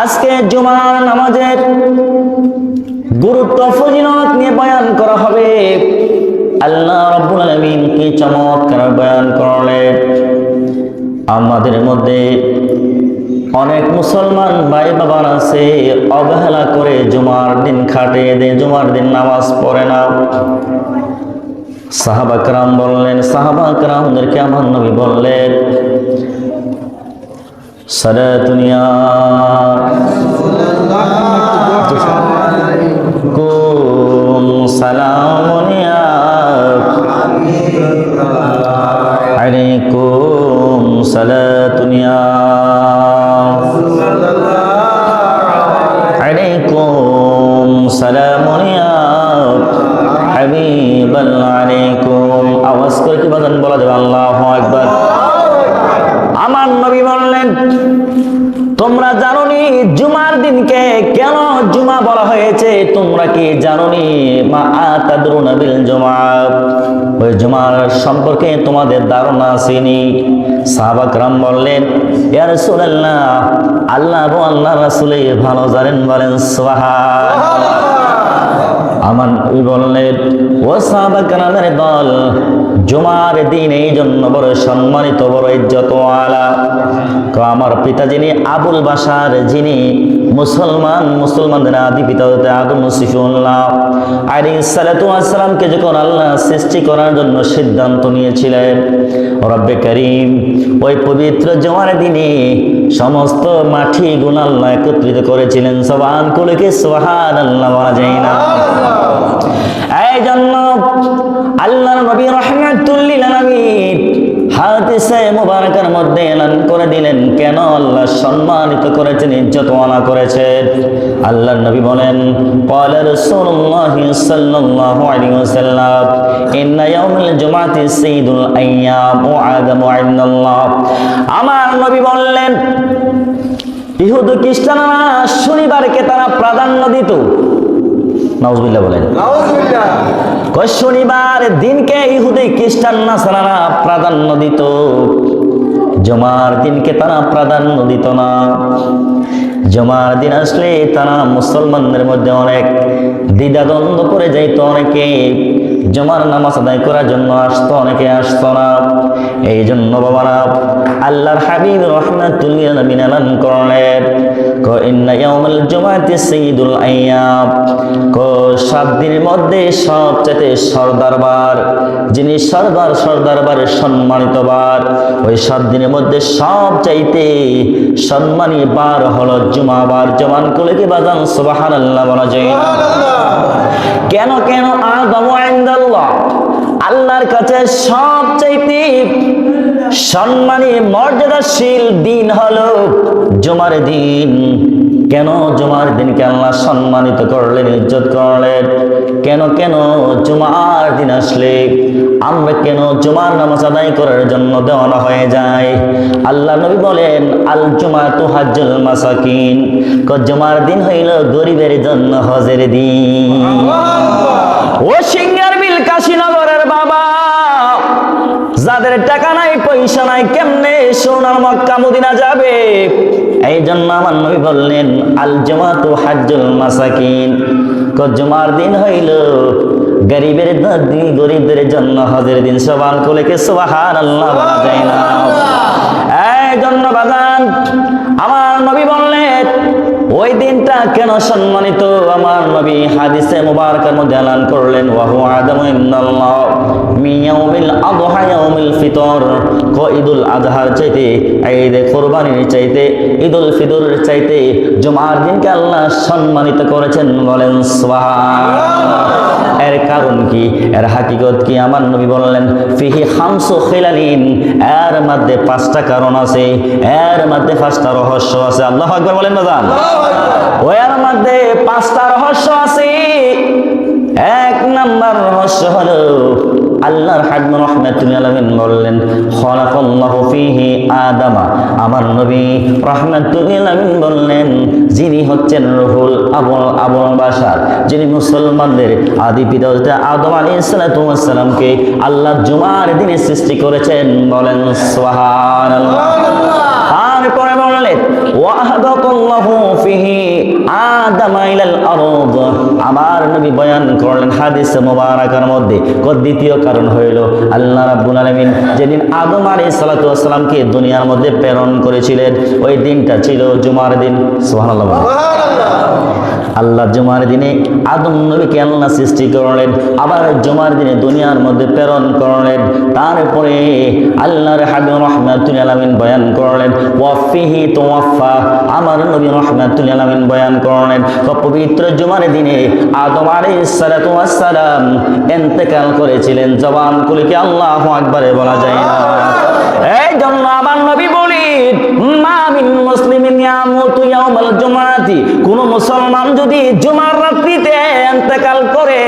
আজকে জুমা নামাজের গুরুত্ব ফজিলত নিয়ে বয়ান করা হবে। আল্লাহ রাব্বুল আলামিন কি চমৎকার বয়ান করলেন। আমাদের মধ্যে অনেক মুসলমান ভাই বাবার আছে, অবহেলা করে জুমার দিন খাটে দে, জুমার দিন নামাজ পড়ে না। সাহাবাকরাম বললেন, সাহাবাকরামদেরকে আমার নবী বললেন সালাতুনিয়া কুম সালামুনিয়া আলাইকুম সালাতুনিয়া আলাইকুম সালামুনিয়া হাবিবাল আলাইকুম। আওয়াজ করে কি বাজান বলা যাবে? আল্লাহু আকবার। আমার নবী জুমা বলা হয়েছে, তোমরা কি জানোনি? মা আতাদরুনা বিল জুমা। ওই জুমার সম্পর্কে তোমাদের ধারণা আসেনি সাহাবাকরাম বললেন, ইয়া রাসূলুল্লাহ, আল্লাহ এবং আল্লাহ রাসূলে ভালো জানেন বলেন সুবহানাল্লাহ আমার নবী বললেন, ও সাহাবাকরামের দল, জুমার দিন এই জন্য বড় সম্মানিত, বড় ইজ্জত আলা তো আমার পিতা যিনি আবুল বাসার যিনি মুসলমান মুসলমানদের আদি পিতা হতে আদম সিফুল্লাহ আলী সালাতু আসসালামকে যখন আল্লাহ সৃষ্টি করার জন্য সিদ্ধান্ত নিয়েছিলেন রব্বে করিম ওই পবিত্র জমার দিনে সমস্ত মাটি গুণ আল্লাহ একত্রিত করেছিলেন। সবান কুলকে সোহান আল্লাহ বলা যায় না। এই জন্য আল্লাহ নবী রহমাতুল্লিল আলামিন হাদিসে মুবারকের মধ্যে এলান করে দিলেন কেন আল্লাহ সম্মানিত করেছেন ইজ্জত ওয়ালা করেছেন আল্লাহ নবী বলেন قال رسول الله صلى الله عليه وسلم ان يوم الجمعه سيد الايام وعدم عند الله আমার নবী বললেন ইহুদ খ্রিস্টানরা শনিবারকে তারা প্রাধান্য দিত নাউজুবিল্লাহ বলেন। কয় শনিবার দিনকে ইহুদি খ্রিস্টান নাসারারা প্রাধান্য দিত। জমার দিনকে তারা প্রাধান্য দিত না। জমার দিন আসলে তারা মুসলমানদের মধ্যে অনেক দ্বিধাদ্বন্দ্ব করে যাইতো অনেকে। জমার নামাজ আদায় করার জন্য আসতো অনেকে আসতো না। এই জন্য বাবারা আল্লাহর হাবিব রহমাতুল্লাহ নবীন করলেন। ক ইন্না ইয়াউমাল জুমাতি সাইয়্যিদুল আইয়াম। ক সাত দিনের মধ্যে সবচেয়ে সর্দার বার যিনি সর্দার সর্দার বারের সম্মানিত বার ওই সাত দিনের মধ্যে সবচাইতে সম্মানী বার হলো জুমাবার। জমান করে কি বাজান সুবহানাল্লাহ বলা যায়? কেন কেন? আদম আইন্দাল্লাহ। আল্লাহর কাছে সবচাইতে সম্মানী মর্যাদাশীল দিন হলো জুমার দিন। কেন জুমার দিনকে আল্লাহ সম্মানিত করলেন ইজ্জত করলেন? কেন কেন জুমার দিন আসলে আমরা কেন জুমার নামাজ আদায় করার জন্য দেওয়ানো হয়ে যায়? আল্লাহ নবী বলেন আল জুমা তু হাজ্জুল মাসাকিন। ক জুমার দিন হইল গরিবের জন্য হজের দিন। ও সিঙ্গার নাই কেমনে সোনার মক্কা মদিনা যাবে? এই জন্য আমার নবী বললেন আল জমাতু হাজুল মাসাকিন। কজমার জুমার দিন হইল। গরিবের দিন গরিবদের জন্য হজের দিন সবান কোলেকে সোহার আল্লাহ বলা যায় না। এই জন্য বাজান ওই দিনটা কেন সম্মানিত? আমার নবী হাদিসে মুবারকের মধ্যে এলান করলেন, ওয়াহু আদম ইন্নাল্লাহ মিয়াউমিল আদহা ইয়াউমিল ফিতর। ক ঈদুল আজহার চাইতে, ঈদে কুরবানির চাইতে, ঈদুল ফিতরের চাইতে জুমার দিনকে আল্লাহ সম্মানিত করেছেন বলেন, সুবহানাল্লাহ। এর কারণ কি? এর হাকিকত কি? আমার নবী বললেন ফিহি হামসু খিলালিন। এর মধ্যে পাঁচটা কারণ আছে। এর মধ্যে পাঁচটা রহস্য আছে। আল্লাহ আকবার বলেন না জান? এর মধ্যে পাঁচটা রহস্য আছে। এক নাম্বার রহস্য হলো আল্লাহর হাকম রহমাতুল আলামিন বললেন খলাকাল্লাহু ফিহি আদামা। আমার নবী রহমাতুল আলামিন বললেন যিনি হচ্ছেন রুহুল আবুল আবুল বাশার যিনি মুসলমানদের আদি পিতা আদম আলাইহিস সালাতু ওয়াস সালামকে আল্লাহ জুমার দিনে সৃষ্টি করেছেন। বলেন সুবহানাল্লাহ। তারপরে বললেন ওয়াহাদাকাল্লাহু ফি আদম ইলাল আরদ। আমার নবী বয়ান করলেন হাদিস মোবারকার মধ্যে। দ্বিতীয় কারণ হইল, আল্লাহ রাব্বুল আলামিন যেদিন আদম আলী সালাতু দুনিয়ার মধ্যে প্রেরণ করেছিলেন, ওই দিনটা ছিল জুমার দিন। সুবহানাল্লাহ। আল্লাহ জুমার দিনে আদম নবীকে আল্লাহ সৃষ্টি করলেন, আবার জুমার দিনে দুনিয়ার মধ্যে প্রেরণ করলেন, তারপরে আল্লাহর হাবিব রহমাতুল আলামিন বয়ান করলেন, ওয়াফিহি তোয়াফা আমার নবী রহমাতুল আলামিন বয়ান করলেন পবিত্র জুমার দিনে আদম আলাইহিস সালাতু ওয়াস সালাম ইন্তেকাল করেছিলেন, জবান কুলিকে আল্লাহু আকবারে বলা যায় না। এই জন্য আমার নবী বলি মা মিন মুসলিমিন ইয়াউমাল কোন মুসলমান যদি জুমার রাত্রিতে ইন্তেকাল করে,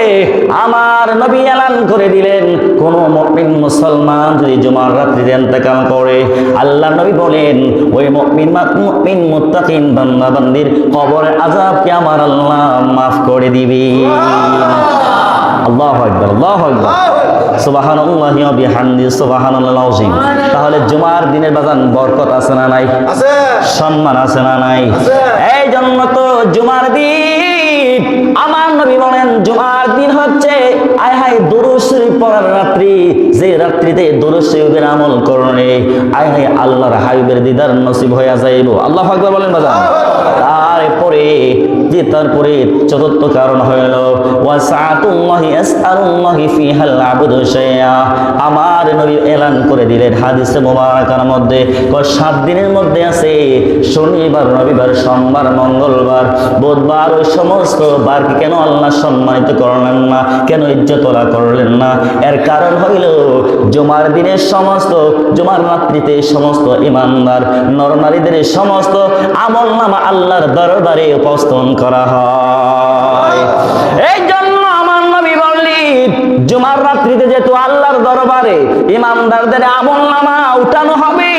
আমার নবী এলান করে দিলেন, কোন মুমিন মুসলমান যদি জুমার রাত্রিতে ইন্তেকাল করে, আল্লাহ নবী বলেন, ওই মুমিন মুমিন মুত্তাকিন বান্দা বান্দির কবরের আমার আল্লাহ মাফ করে দিবে। আল্লাহু আকবার আল্লাহু আকবার। সুবহানাল্লাহি ওয়া বিহামদি সুবহানাল্লাহিল আযীম তাহলে জুমার দিনের বাজান বরকত আছে না নাই? সম্মান আছে না নাই? এই জন্য তো জুমার দিন আমার নবী বলেন জুমার দিন হচ্ছে আয় হায় দুরূদ শরীফ পড়ার রাত্রি যে রাত্রিতে দুরূদ শরীফের আমল করলে আয় হায় আল্লাহর হাবিবের দিদার নসিব হয়ে যাইব। আল্লাহ আকবার বলেন বাজান। তারপরে যে তারপরে চতুর্থ কারণ হইল আমার নবী এলান করে দিলেন হাদিসে মুবারাকার মধ্যে সাত দিনের মধ্যে আছে, শনিবার, রবিবার, সোমবার, মঙ্গলবার, বুধবার, ওই সমস্ত বারকে কেন আল্লাহ সম্মানিত করলেন না, কেন ইজ্জতলা করলেন না? এর কারণ হইল, জুমার দিনের সমস্ত, জুমার রাত্রিতে সমস্ত ইমানদার, নরনারীদের সমস্ত আমল নামা আল্লাহর দরবারে উপস্থাপন করা হয়। এই জন্য আমার নবী বললেন, জুমার রাত্রিতে যেহেতু আল্লাহর দরবারে ইমানদারদের আমল নামা উঠানো হবে,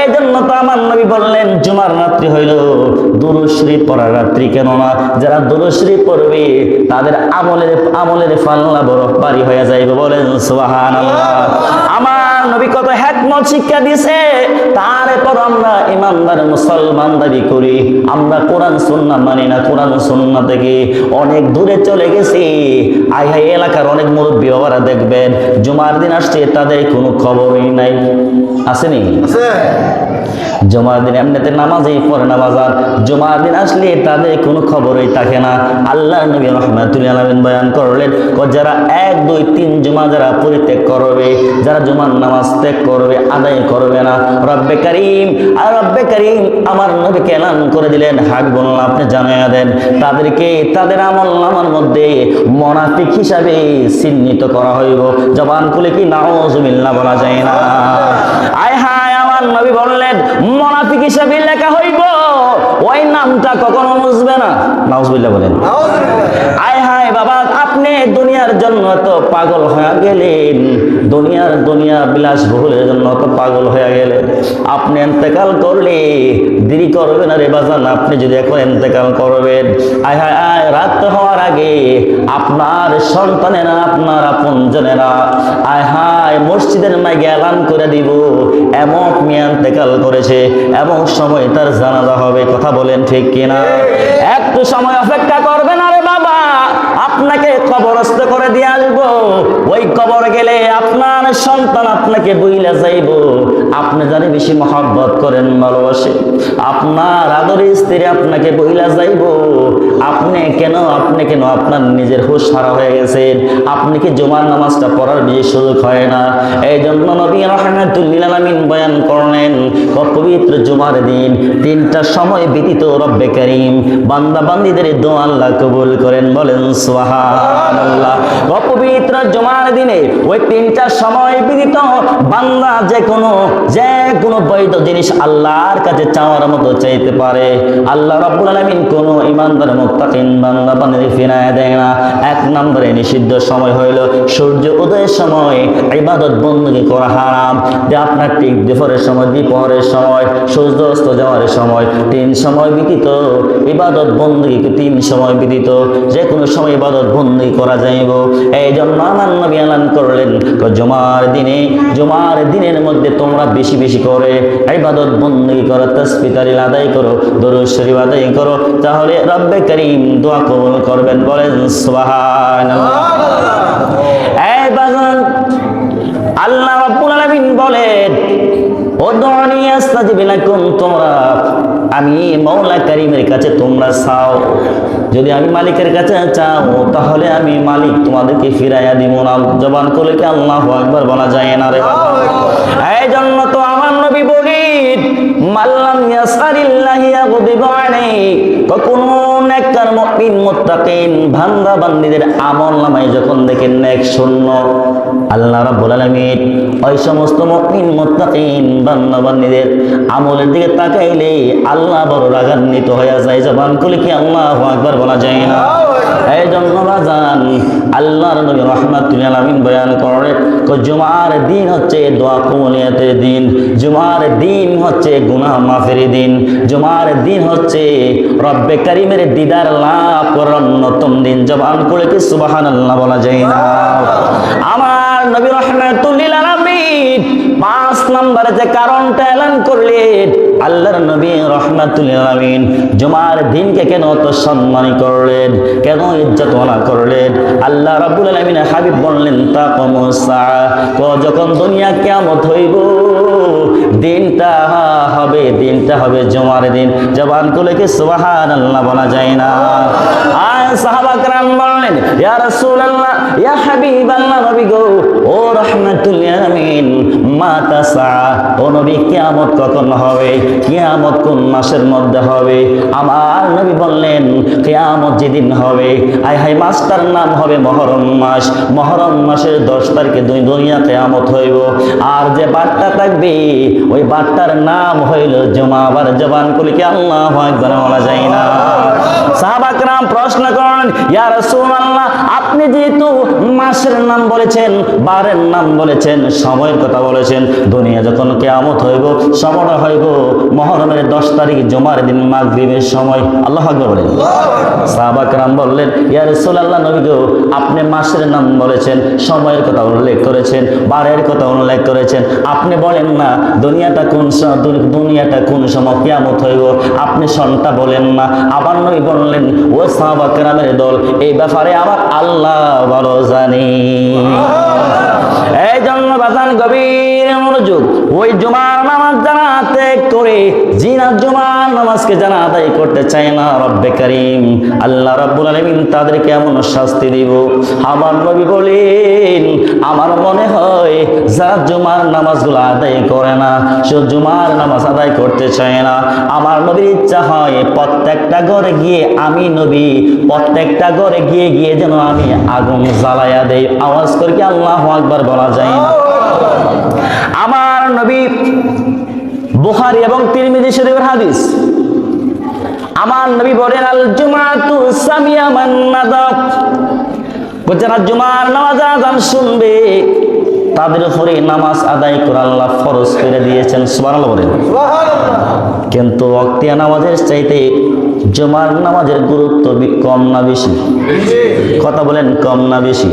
এই জন্য তো আমার নবী বললেন, জুমার রাত্রি হইল দুরুশ্রী পড়ার রাত্রি। কেন না যারা দুরুশ্রী পড়বে, তাদের আমলের আমলের ফাল্লা বড় পারি হয়ে যাইবে। বলেন সুবাহান আমার নবী কত হ্যাকমত শিক্ষা দিছে তারপর আমরা ইমানদার মুসলমান দাবি করি। আমরা কোরআন সুন্না মানি না। কোরআন সুন্না থেকে অনেক দূরে চলে গেছি। আই হাই এলাকার অনেক মুরব্বী বাবারা দেখবেন, জুমার দিন আসছে, তাদের কোনো খবরই নাই। আসেনি? আছে। জমার দিন এমনিতে নামাজই পড়ে না বাজার। জমার দিন আসলে তাদের কোনো খবরই থাকে না। আল্লাহ নবী রহমাতুল আলমিন বয়ান করলেন যারা এক, দুই, তিন জমা যারা পরিত্যাগ করবে, যারা জমার নামাজ ত্যাগ করবে, আদায় করবে না। রব্বে করিম, আর রব্বে করিম আমার নবীকে এলান করে দিলেন। হাক বললাম আপনি জানাইয়া দেন, তাদেরকে তাদের আমল নামার মধ্যে মনাফিক হিসাবে চিহ্নিত করা হইব। জবান খুলে কি নাও জমিল্লা বলা যায় না? আয় হায়! আমার নবী বললেন মনাফিক হিসাবে লেখা হইব। ওই নামটা কখনো মুছবে না। নাউজুবিল্লাহ বলেন। নাউজুবিল্লাহ। আয় হায় বাবা আপনি দুনিয়ার জন্য তো পাগল হয়ে গেলেন। দুনিয়ার দুনিয়া বিলাস বহুলের জন্য তো পাগল হয়ে গেলেন। আপনি এন্তেকাল করলে দেরি করবেন আরে বাজান, আপনি যদি এখন এন্তেকাল করবেন। আয় হায় আয়, রাত হওয়ার আগে আপনার সন্তানেরা, আপনার আপনজনেরা আয়, হায়, মসজিদের মাইকে এলান করে দিব। এমন মিয়া এন্তেকাল করেছে, এমন সময় তার জানাজা হবে, কথা বলেন ঠিক কিনা? একটু সময় অপেক্ষা করবেন আরে বাবা আপনাকে কবরস্থ করে দিয়ে আসব ওই কবর গেলে আপনার সন্তান আপনাকে বইলা যাইব। আপনি জানি বেশি মহব্বত করেন ভালোবাসে, আপনার আদরের স্ত্রী আপনাকে বইলা যাইব, আপনি কেন আপনি কেন আপনার নিজের হুশ হারা হয়ে গেছেন? আপনি কি জুমার নামাজটা পড়ার বেশি সুযোগ হয় না? এই জন্য নবী রহমাতুল্লিল বয়ান করলেন পবিত্র জুমার দিন, তিনটা সময় ব্যতীত রব্বে করিম, বান্দা বান্দিদের দোয়া আল্লাহ কবুল করেন, বলেন ও পবিত্র জুমার দিনে ওই তিনটা সময় ব্যতীত বান্দা যে কোনো যে কোনো বৈধ জিনিস আল্লাহর কাছে চাওয়ার মতো চাইতে পারে। আল্লাহ রাব্বুল আলামিন কোন ইমানদার মুত্তাকিন বান্দা বান্দিদের ফিরায় দেয় না। এক নম্বরে নিষিদ্ধ সময় হইল সূর্য উদয়ের সময়। ইবাদত বন্দী করা হারাম। যে আপনার ঠিক দুপুরের সময় দ্বিপহরের সময় সূর্য অস্ত যাওয়ার সময়, তিন সময় ব্যতীত ইবাদত বন্দী তিন সময় ব্যতীত? যে কোনো সময় ইবাদত বন্দী করা যাইব। এই জন্য আমার নবী এলান করলেন, জমার দিনে, জমার দিনের মধ্যে তোমরা বেশি বেশি করে ইবাদত বন্দী করো তসবি আদায় করো, দরুদ শরীফ আদায় করো, তাহলে রব্বে করিম দোয়া কবুল করবেন, বলেন সুবহানাল্লাহ। আল্লাহ রাব্বুল আলামিন বলেন ওদনি আস্তাজিব লাকুম তোমরা আমি মৌলা করিমের কাছে তোমরা চাও। যদি আমি মালিকের কাছে চাও, তাহলে আমি মালিক তোমাদেরকে ফিরাইয়া দিব না। জবান করলে কি আল্লাহ একবার বলা যায় না রে এই জন্য তো আমার নবী বলি মাল্লাম ইয়াসারিল্লাহি ইয়াগদিব বান্দীদের আমল নামায় যখন দেখেন শূন্য, আল্লাহ রাব্বুল আলামিন ওই সমস্ত মুমিন, মুত্তাকিন বান্দা আমলের দিকে তাকাইলে আল্লাহ বড় রাগান্বিত হয়ে যায়। জবান কি আল্লাহু আকবার বলা যায় না? এই জন্য বাজান আল্লাহর নবী রহমাতুল আলামিন বয়ান করে জুমার দিন হচ্ছে দোয়া কবুলিয়াতের দিন, জুমার দিন হচ্ছে গুনাহ মাফের দিন, জুমার দিন হচ্ছে রব্বে দিদার লাভ করার অন্যতম দিন কি সুবহানাল্লাহ বলা যায় না? আমার নবী পাঁচ নম্বরে যে কারণটা এলান করলেন, আল্লাহর নবী রহমাতুল্লিল আলামিন জুমার দিনকে কেন তো সম্মান করলেন, কেন ইজ্জত ইজ্জতওয়ালা করলেন? আল্লাহ রাব্বুল আলামিন হাবিব বললেন তা কমসা যখন দুনিয়া কিয়ামত হইব দিনটা হবে দিনটা হবে জমার দিন। জবান কুলে কি সুবহানাল্লাহ বলা যায় না। আর সাহাবা বলেন, ইয়া রাসূলুল্লাহ, ইয়া হাবিবাল্লাহ, নবী গো, ও রাহমাতুল আলামিন মাতা সা ও নবী, কিয়ামত কখন হবে? কিয়ামত কোন মাসের মধ্যে হবে? আমার নবী বললেন, কিয়ামত যেদিন হবে আই হাই মাসটার নাম হবে মহরম মাস। মহরম মাসের 10 তারিখে দুই দুনিয়া কেয়ামত হইব। আর যে বার্তা থাকবে, ওই বারটার নাম হইল জমাবার জবান কলিকে আল্লাহ একবার বলা যায় না। সাহাবাকরাম প্রশ্ন করেন ইয়া রাসূলুল্লাহ আপনি যেহেতু মাসের নাম বলেছেন, বারের নাম বলেছেন, সময়ের কথা বলেছেন, দুনিয়া যখন কেয়ামত হইব, সময়টা হইব, মহরমের দশ তারিখ জমার দিন মাগরিবের সময়, আল্লাহ বলেন। সাহাবাকরাম বললেন, ইয়া নবী গো, আপনি মাসের নাম বলেছেন, সময়ের কথা উল্লেখ করেছেন, বারের কথা উল্লেখ করেছেন। আপনি বলেন না, দুনিয়াটা কোন দুনিয়াটা কোন সময় কিয়ামত হইব, আপনি সনটা বলেন না। আবার নবী বললেন, ও সাহাবা কেরামের দল, এই ব্যাপারে আমার আল্লাহ ভালো জানি। এই জন্য বাজান গভীর। নামাজকে জানা আদায় করতে চায় না, রব্বে করিম, আল্লাহ রব্বুল আলামিন তাদেরকে এমন শাস্তি দিব। আমার নবী বলেন, আমার মনে হয় যারা জুমার নামাজগুলো আদায় করে না, সে জুমার নামাজ আদায় করতে চায় না। আমার নবীর ইচ্ছা হয় প্রত্যেকটা ঘরে গিয়ে আমি নবী, প্রত্যেকটা ঘরে গিয়ে গিয়ে যেন আমি আগুন জ্বালাইয়া দেই। আওয়াজ করে কি আল্লাহ আকবার বলা যায় না? আমার নবী বুখারী এবং তিরমিজি শরীফের হাদিস আমার নবী বলেন আল জুমাতু সামিয়া মান নাদাব যারা জুমার নামাজ আজান শুনবে। তাদের উপরে নামাজ আদায় করে আল্লাহ ফরজ করে দিয়েছেন। সুবহানাল্লাহ বলেন। কিন্তু অক্তিয়া নামাজের চাইতে জুমার নামাজের গুরুত্ব কম না বেশি। কথা বলেন কম না বেশি।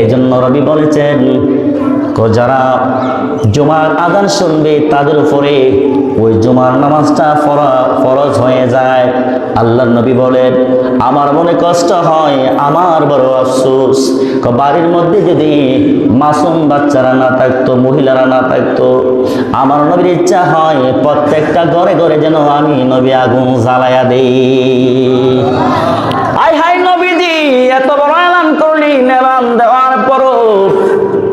এই জন্য রবি বলেছেন যারা জুমার আদান শুনবে তাদের উপরে ওই জুমার নামাজটা ফরজ হয়ে যায়। আল্লাহ নবী বলেন, আমার মনে কষ্ট হয়, আমার বড় আফসোস। বাড়ির মধ্যে যদি মাসুম বাচ্চারা না থাকতো, মহিলারা না থাকতো, আমার নবীর ইচ্ছা হয় প্রত্যেকটা ঘরে ঘরে যেন আমি নবী আগুন জ্বালায়া দেই। আই হাই নবীজি, এত বড় এলান করলি দেওয়ার পরও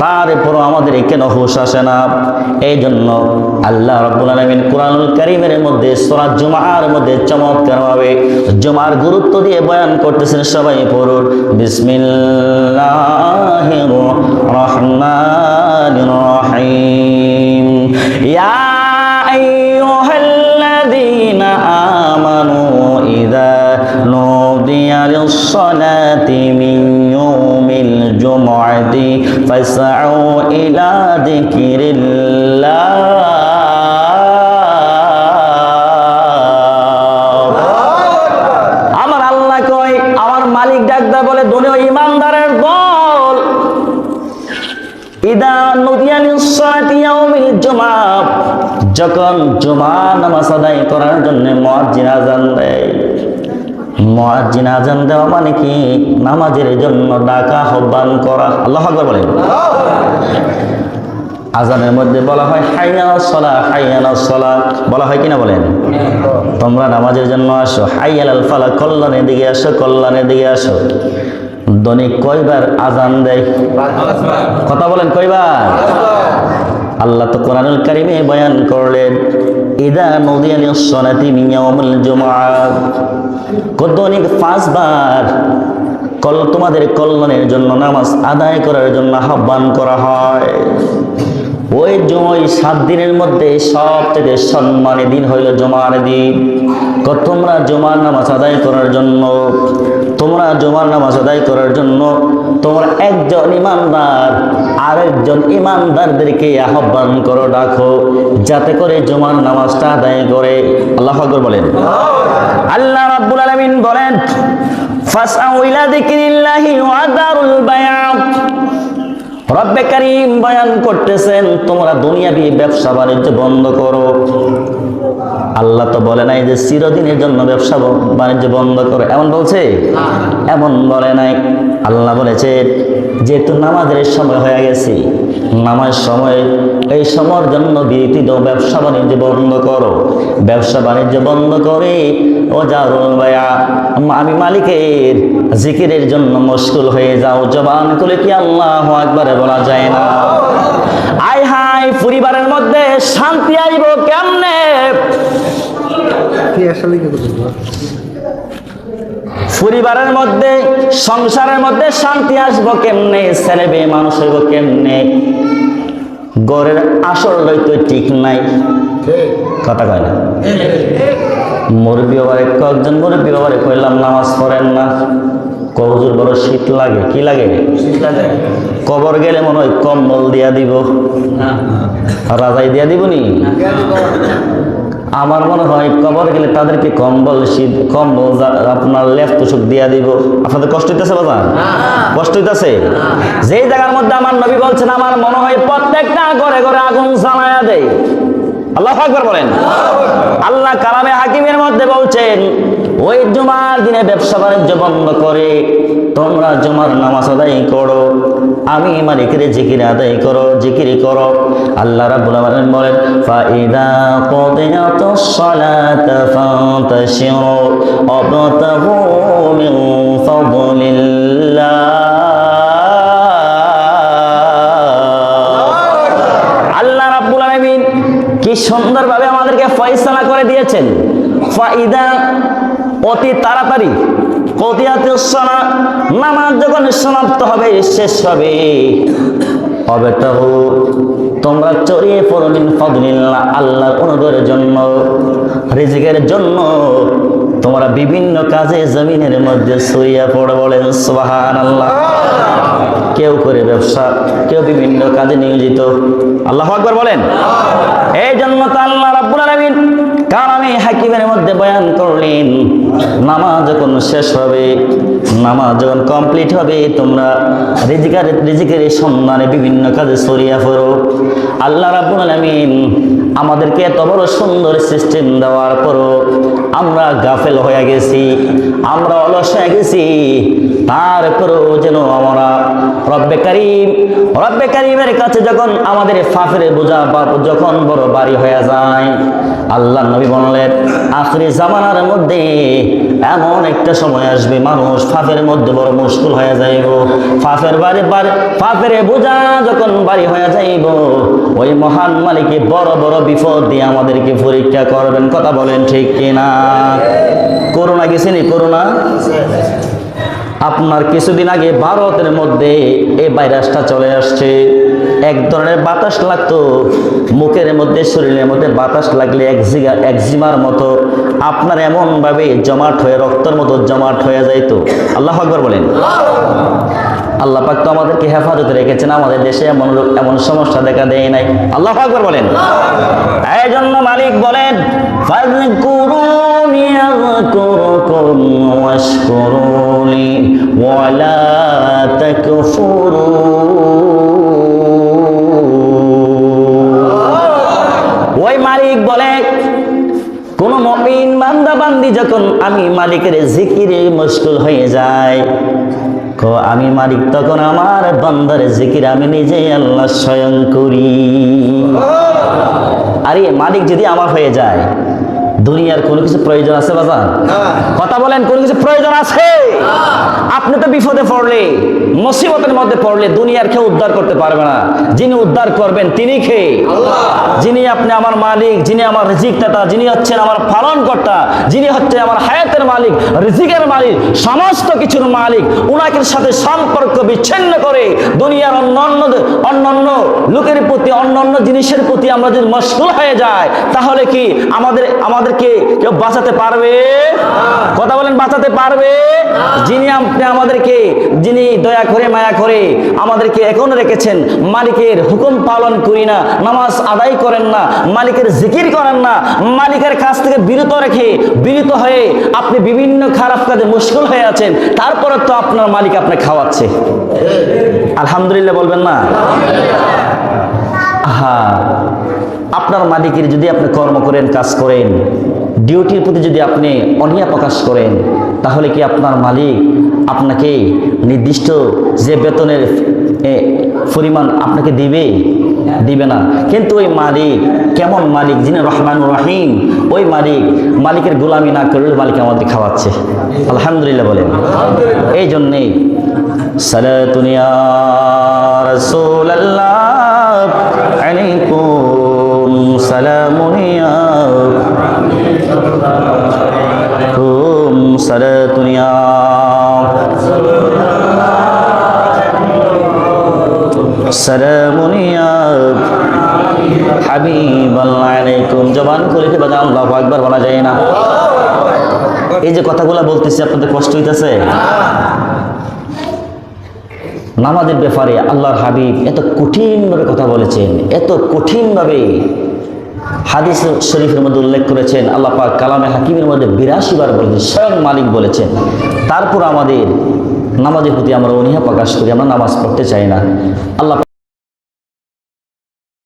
তারপরও আমাদের কেন হুশ আসে না? এই জন্য আল্লাহ রাব্বুল আলামিন কোরআনুল কারীমের মধ্যে, সূরা জুমার মধ্যে চমৎকার ভাবে জুমার গুরুত্ব দিয়ে বয়ান করতেছেন সবাই পড়ুন। বিসমিল্লাহির রহমানির রহিম। আমানু ইযা নুদিয়া লিস-সালাতি ইদা নুদিয়া লিস-সালাতি ইয়াউমিল জুমআ যখন জুমা নামাজ আদায় করার জন্য মুয়াজ্জিন আজান দেয়। মুয়াজ্জিন আজান দেওয়া মানে কি? নামাজের জন্য ডাকা আহ্বান করা। আল্লাহ আকবার বলেন। আজানের মধ্যে বলা হয় হাইয়ানা সলা হাইয়ানা সলা। বলা হয় কিনা বলেন? তোমরা নামাজের জন্য আসো। হাইয়াল আল ফালা, কল্যাণের দিকে আসো, কল্যাণের দিকে আসো। দৈনিক কয়বার আজান দেয়? কথা বলেন কয়বার? আল্লাহ তো কোরআনুল কারিমে বয়ান করলেন। ইদা নদিয়ানি সনাতি মিয়াউমুল জুমআ দৈনিক পাঁচবার কল তোমাদের কল্যাণের জন্য নামাজ আদায় করার জন্য আহ্বান করা হয়। ওই ওই সাত দিনের মধ্যে সবচেয়ে সম্মানের দিন হইল জমার দিন। তোমরা জমার নামাজ আদায় করার জন্য, তোমরা জমার নামাজ আদায় করার জন্য তোমরা একজন ইমানদার আরেকজন ইমানদারদেরকে আহ্বান করো, ডাকো, যাতে করে জুমার নামাজটা আদায় করে। আল্লাহ আকবর বলেন। আল্লাহ রাব্বুল আলামিন বলেন, ফাসআউ ইলা যিকরিল্লাহি ওয়া দারুল বায়াত। রব্বে কারিম বয়ান করতেছেন, তোমরা দুনিয়াবি ব্যবসা বাণিজ্য বন্ধ করো। আল্লাহ তো বলে নাই যে চিরদিনের জন্য ব্যবসা বাণিজ্য বন্ধ করো। এমন বলছে? এমন বলে নাই। আল্লাহ বলেছে, যেহেতু নামাজের সময় হয়ে গেছে, নামাজ সময়, এই সময়ের জন্য বিরতি দাও ব্যবসা বাণিজ্য বন্ধ করো। ব্যবসা বাণিজ্য বন্ধ করে ও জারুল ভাইয়া। আমি মালিকের জিকিরের জন্য মুশকুল হয়ে যাও। জবান খুলে কি আল্লাহ একবারে বলা যায় না? আয় হাই পরিবারের মধ্যে শান্তি আইব কেমনে? পরিবারের মধ্যে সংসারের মধ্যে শান্তি আসব কেমনে? ছেলে মেয়ে মানুষ হইব কেমনে? গড়ের আসল তো ঠিক নাই। কথা কয় না? মুরব্বী বাবারে কয়েকজন মুরব্বী বাবারে কইলাম নামাজ পড়েন না। কবজুর বড় শীত লাগে। কি লাগে? কবর গেলে মনে হয় কম্বল দিয়া দিব। রাজাই দিয়া দিব নি? আমার মনে হয় কবর গেলে তাদেরকে কম্বল শীত কম্বল আপনার লেফ তুষক দিয়া দিব। আপনাদের কষ্ট হইতেছে বাবা কষ্ট হইতেছে? যেই জায়গার মধ্যে আমার নবী বলছেন আমার মনে হয় প্রত্যেকটা ঘরে ঘরে আগুন জ্বালায়া দেয়। আল্লাহ আকবর বলেন। আল্লাহ কালামে হাকিমের মধ্যে বলছেন, ওই জুমার দিনে ব্যবসা বাণিজ্য বন্ধ করে তোমরা জুমার নামাজ আদায় করো। আমি মালিকের জিকির আদায় করো, জিকির করো। আল্লাহ রাব্বুল আলামিন বলেন ফাইদা কুদিয়াতুস সালাতা ফান্তাশিরু ওয়াবতাগু মিন ফাদলিল্লাহ। কি সুন্দরভাবে আমাদেরকে ফয়সালা করে দিয়েছেন। ফাইদা, অতি তাড়াতাড়ি সালা নামাজ যখন সমাপ্ত হবে, শেষ হবে। হবে অবেতাহু তোমরা চড়িয়ে পড়ো মিন আল্লাহর অনুগ্রহের জন্য, রিজিকের জন্য। তোমরা বিভিন্ন কাজে জমিনের মধ্যে ছড়িয়ে পড়ো বলেন, সুবহানাল্লাহ। কেউ করে ব্যবসা কেউ বিভিন্ন কাজে নিয়োজিত। আল্লাহ আকবর বলেন? এই জন্য তো আল্লাহ রাব্বুল আলামিন কারণে হাকিমের মধ্যে বয়ান করলেন, নামাজ যখন শেষ হবে, নামাজ যখন কমপ্লিট হবে, তোমরা রিজিকার, রিজিকের সন্ধানে বিভিন্ন কাজে সরিয়া পড়ো। আল্লাহ রাব্বুল আলামিন আমাদেরকে এত বড় সুন্দর সিস্টেম দেওয়ার পরও আমরা গাফেল হয়ে গেছি, আমরা অলস হয়ে গেছি। তারপরেও যেন আমরা রব্বে কারিম, রব্বে কারিমের কাছে যখন আমাদের ফাফের বোঝা যখন বড় বাড়ি হয়ে যায় আল্লাহ নবী বললেন আখরি জামানার মধ্যে এমন একটা সময় আসবে, মানুষ ফাফের মধ্যে বড় মুশকুল হয়ে যাইব। ফাফের বাড়ি বাড়ি ফাফের বোঝা যখন বাড়ি হয়ে যাইব, ওই মহান মালিকে বড় বড় বিপদ দিয়ে আমাদেরকে পরীক্ষা করবেন। কথা বলেন ঠিক কিনা? করোনা গেছেনি করোনা আপনার কিছুদিন আগে ভারতের মধ্যে এই ভাইরাসটা চলে আসছে। এক ধরনের বাতাস লাগতো। মুখের মধ্যে, শরীরের মধ্যে বাতাস লাগলে একজিগা একজিমার মতো আপনার এমনভাবে জমাট হয়ে, রক্তের মতো জমাট হয়ে যাইতো। আল্লাহ আকবর বলেন। আল্লাহ পাক তো আমাদেরকে হেফাজতে রেখেছেন। আমাদের দেশে এমন এমন সমস্যা দেখা দেয় নাই। আল্লাহ আকবর বলেন। এই জন্য মালিক বলেন, ফাযকুরুনি আযকুরকুম মালিক বলে, কোন মমিন বান্দা বান্দি যখন আমি মালিকের জিকিরে মুশকুল হয়ে যায় আমি মালিক, তখন আমার বান্দার জিকির আমি নিজে আল্লাহ স্বয়ং করি। আরে মালিক যদি আমার হয়ে যায় দুনিয়ার কোনো কিছু প্রয়োজন আছে বাজার কথা বলেন কোন কিছু প্রয়োজন আছে? আপনি তো বিপদে পড়লে মুসিবতের মধ্যে পড়লে দুনিয়ার কেউ উদ্ধার করতে পারবে না। যিনি উদ্ধার করবেন তিনি কে? যিনি আপনি আমার মালিক যিনি আমার রিজিক দাতা যিনি হচ্ছেন আমার পালন কর্তা যিনি হচ্ছে আমার হায়াতের মালিক রিজিকের মালিক সমস্ত কিছুর মালিক উনাকে সাথে সম্পর্ক বিচ্ছিন্ন করে দুনিয়ার অন্যান্য অন্যান্য লোকের প্রতি অন্যান্য জিনিসের প্রতি আমরা যদি মশগুল হয়ে যায় তাহলে কি আমাদের আমাদের আমাদেরকে কেউ বাঁচাতে পারবে? কথা বলেন, বাঁচাতে পারবে? যিনি আপনি আমাদেরকে, যিনি দয়া করে, মায়া করে আমাদেরকে এখন রেখেছেন, মালিকের হুকুম পালন করি না, নামাজ আদায় করেন না, মালিকের জিকির করেন না, মালিকের কাছ থেকে বিরত রেখে বিরত হয়ে আপনি বিভিন্ন খারাপ কাজে মুশকুল হয়ে আছেন, তারপরে তো আপনার মালিক আপনাকে খাওয়াচ্ছে। আলহামদুলিল্লাহ বলবেন না? হ্যাঁ আপনার মালিকের যদি আপনি কর্ম করেন, কাজ করেন, ডিউটির প্রতি যদি আপনি অনিয়া প্রকাশ করেন, তাহলে কি আপনার মালিক আপনাকে নির্দিষ্ট যে বেতনের পরিমাণ আপনাকে দিবে? দিবে না। কিন্তু ওই মালিক, কেমন মালিক? যিনি রহমান রাহিম। ওই মালিক, মালিকের গোলামি না করলে মালিক আমাদের খাওয়াচ্ছে। আলহামদুলিল্লাহ বলেন। এই জন্যেই সালাতুনিয়া রাসূলাল্লাহ আলাইকুম সালামুনিয়া হুম সালাতুনিয়া সালামুনিয়া হাবিব আলাইকুম। জবান খুলে কি আকবার বলা যায় না। এই যে কথাগুলো বলতেছি, আপনাদের কষ্ট হইতেছে? নামাজের ব্যাপারে আল্লাহর হাবিব এত কঠিনভাবে কথা বলেছেন, এত কঠিনভাবে হাদিস শরীফের মধ্যে উল্লেখ করেছেন, আল্লাহ পাক কালামে হাকিমের মধ্যে বিরাশি বার বলেছেন, স্বয়ং মালিক বলেছেন। তারপর আমাদের নামাজের প্রতি আমরা অনীহা প্রকাশ করি, আমরা নামাজ পড়তে চাই না। আল্লাহ